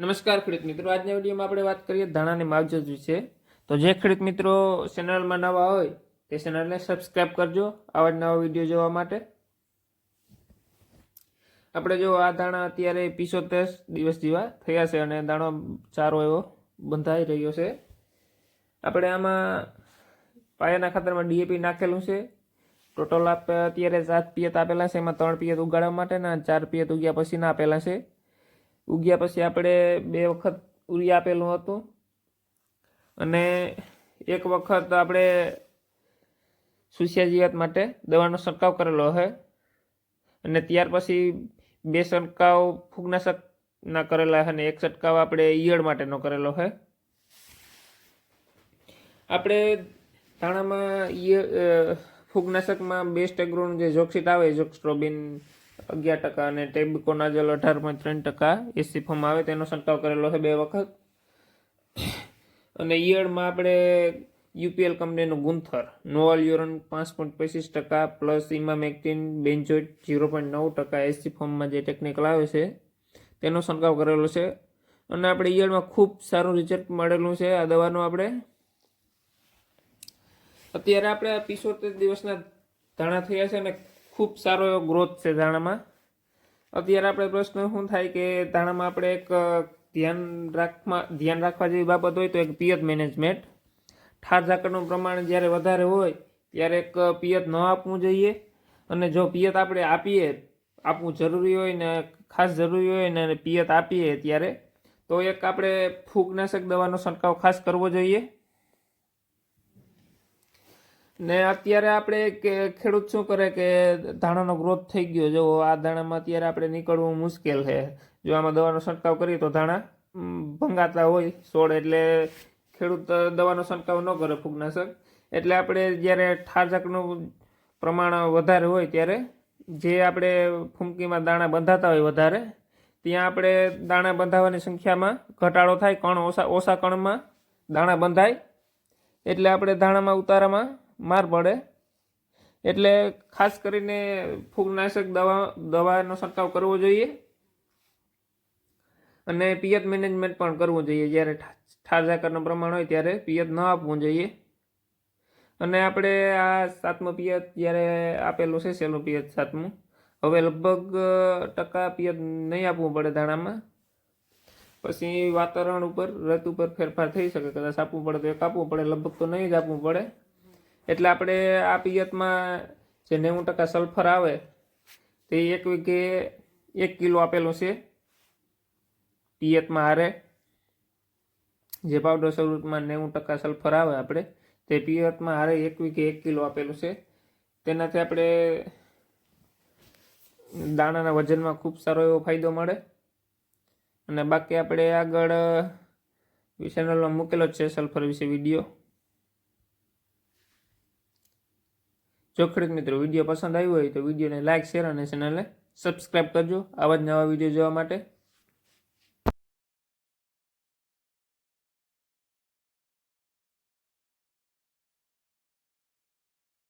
નમસ્કાર ખેડૂત મિત્રો. આજના વિડીયોમાં આપણે વાત કરીએ ધાણાની માવજત વિશે તો જે ખેડૂત મિત્રો ચેનલમાં નવા હોય, તે ચેનલને સબસ્ક્રાઇબ કરજો. આવા જ નવા વીડિયો જોવા માટે. આપણે જો આ ધાણા અત્યારે પિસોતેર દિવસ જેવા થયા છે અને દાણો સારો એવો બંધાઈ રહ્યો છે. આપણે આમાં પાયાના ખાતરમાં ડીએપી નાખેલું છે. ટોટલ આપણે અત્યારે સાત પિયત આપેલા છે. એમાં ત્રણ પિયત ઉગાડવા માટેના, ચાર પિયત ઉગ્યા પછીના આપેલા છે. ઉગ્યા પછી આપણે બે વખત ઉરી આપેલું હતું. અને એક વખત આપણે સુસ્યાજીવાત માટે દવાનો છંટકાવ કરેલો છે અને ત્યાર પછી બે છંટકાવ ફૂગનાશકના કરેલા છે અને એક છંટકાવ આપણે ઈયળ માટેનો કરેલો છે આપણે ધાણામાં ઈયળ ફૂગનાશકમાં બેસ્ટ એગ્રોનું જે જોક્સિટ આવે જોક્સ્ટ્રોબિન અગિયાર ટકા અને ટેબિકોનાઝલ અઢાર પોઈન્ટ ત્રણ ટકા એસી ફોર્મ આવે તેનો છંટકાવ કરેલો છે બે વખત. અને ઈયળમાં આપણે યુપીએલ કંપનીનું ગુંથર, નોવલ યુરન પાંચ પોઈન્ટ પચીસ ટકા plus emamectin benzoate zero point નવ ટકા એસી ફોર્મમાં જે ટેકનિકલ આવે છે તેનો છંટકાવ કરેલો છે. અને આપણે ઈયળમાં ખૂબ સારું રિઝલ્ટ મળેલું છે આ દવાનું આપણે. અત્યારે આપણે પિસોતેર દિવસના ધાણા થયા છે અને ખૂબ સારો એવો ગ્રોથ છે ધાણામાં. અત્યારે આપણે પ્રશ્ન શું થાય કે ધાણામાં આપણે એક ધ્યાન રાખવા ધ્યાન રાખવા જેવી બાબત હોય તો એક પિયત મેનેજમેન્ટ ઠાર ઝાકળનું પ્રમાણ જ્યારે વધારે હોય, ત્યારે એક પિયત ન આપવું જોઈએ. અને જો પિયત આપણે આપીએ, આપવું જરૂરી હોય ને ખાસ જરૂરી હોય ને પિયત આપીએ ત્યારે, તો એક આપણે ફૂગનાશક દવાનો છંટકાવ ખાસ કરવો જોઈએ. ને અત્યારે આપણે કે ખેડૂત શું કરે કે ધાણાનો ગ્રોથ થઈ ગયો. જો આ દાણામાં અત્યારે આપણે નીકળવું મુશ્કેલ છે. જો આમાં દવાનો છંટકાવ કરીએ તો ધાણા ભંગાતા હોય છોડ એટલે ખેડૂત દવાનો છંટકાવ ન કરે ફૂગનાશક. એટલે આપણે જ્યારે ઠારજાકનું પ્રમાણ વધારે હોય ત્યારે જે આપણે ફૂમકીમાં દાણા બંધાતા હોય વધારે, ત્યાં આપણે દાણા બંધાવવાની સંખ્યામાં ઘટાડો થાય. કણ ઓછા ઓછા કણમાં દાણા બંધાય. એટલે આપણે દાણામાં ઉતારામાં માર પડે. એટલે ખાસ કરીને ફૂગનાશક દવા, દવાનો છંટકાવ કરવો જોઈએ. અને પિયત મેનેજમેન્ટ પણ કરવું જોઈએ. જ્યારે ઠાર ઝાકરનું પ્રમાણ હોય ત્યારે પિયત ન આપવું જોઈએ. અને આપણે આ સાતમું પિયત જ્યારે આપેલું છે સહેલું પિયત સાતમું, હવે લગભગ ટકા પિયત નહીં આપવું પડે દાણામાં પછી વાતાવરણ ઉપર રત ઉપર ફેરફાર થઈ શકે. કદાચ આપવું પડે તો એક આપવું પડે, લગભગ તો નહીં જ આપવું પડે. એટલે આપણે આ પિયતમાં જે નેવું ટકા સલ્ફર આવે, તે એક વીઘે એક કિલો આપેલો છે. પિયતમાં હારે જે પાવડર સ્વરૂપમાં નેવું ટકા સલ્ફર આવે આપણે, તે પિયતમાં હારે એક વીઘે એક કિલો આપેલું છે. તેનાથી આપણે દાણાના વજનમાં ખૂબ સારો એવો ફાયદો મળે. અને બાકી આપણે આગળ ચેનલમાં મૂકેલો જ છે સલ્ફર વિશે વીડિયો. જો ખેડૂત મિત્રો વીડિયો પસંદ આવ્યો હોય તો વિડીયોને લાઇક શેર અને ચેનલને સબસ્ક્રાઈબ કરજો. આવા જ નવા વીડિયો જોવા માટે